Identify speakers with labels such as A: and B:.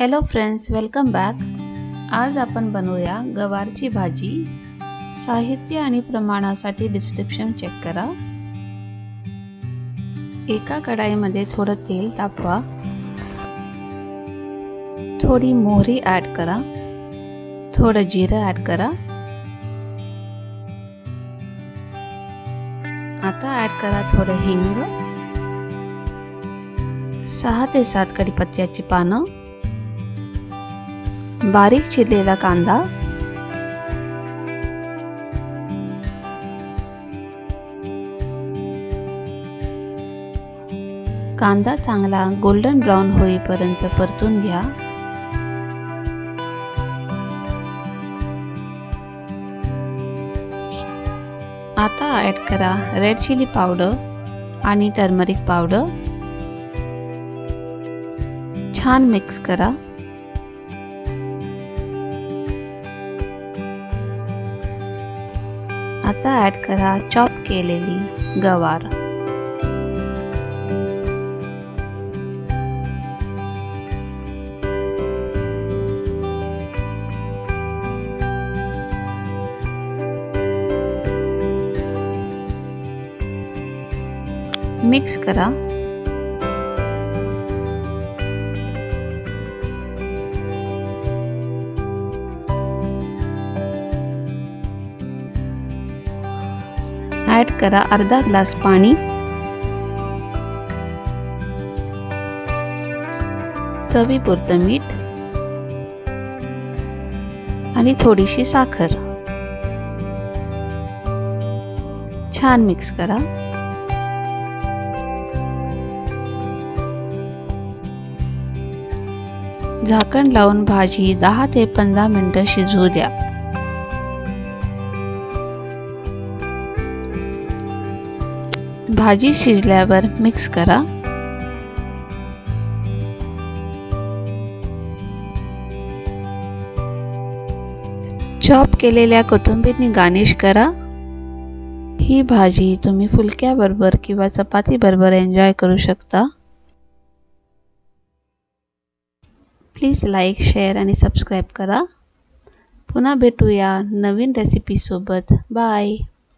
A: Hello friends welcome back आज आपण बनवूया गवारची भाजी. साहित्य आणि प्रमाणासाठी डिस्क्रिप्शन चेक करा. एका कढाईमध्ये थोडं तेल तापवा. थोडी मोहरी ॲड करा. थोडं जिरं ॲड करा. आता ॲड करा थोडं हिंग. सहा ते सात कढीपत्त्याची पानं. बारीक चिरलेला कांदा. कांदा चांगला गोल्डन ब्राऊन होईपर्यंत परतून घ्या. आता ॲड करा रेड चिली पावडर आणि टर्मरिक पावडर छान मिक्स करा. आता ॲड करा चॉप केलेली गवार. मिक्स करा. ॲड करा अर्धा ग्लास पाणी. चवीपुरतं मीठ. आणि थोडीशी साखर. छान मिक्स करा. झाकण लावून भाजी दहा ते पंधरा मिनिटं शिजवू द्या. भाजी शिजल्यावर मिक्स करा. चॉप केलेल्या कोथिंबीरनी गार्निश करा. ही भाजी तुम्ही फुलक्याबरोबर किंवा चपातीबरोबर एन्जॉय करू शकता. प्लीज़ लाईक शेअर आणि सबस्क्राईब करा. पुन्हा भेटूया नवीन रेसिपीसोबत बाय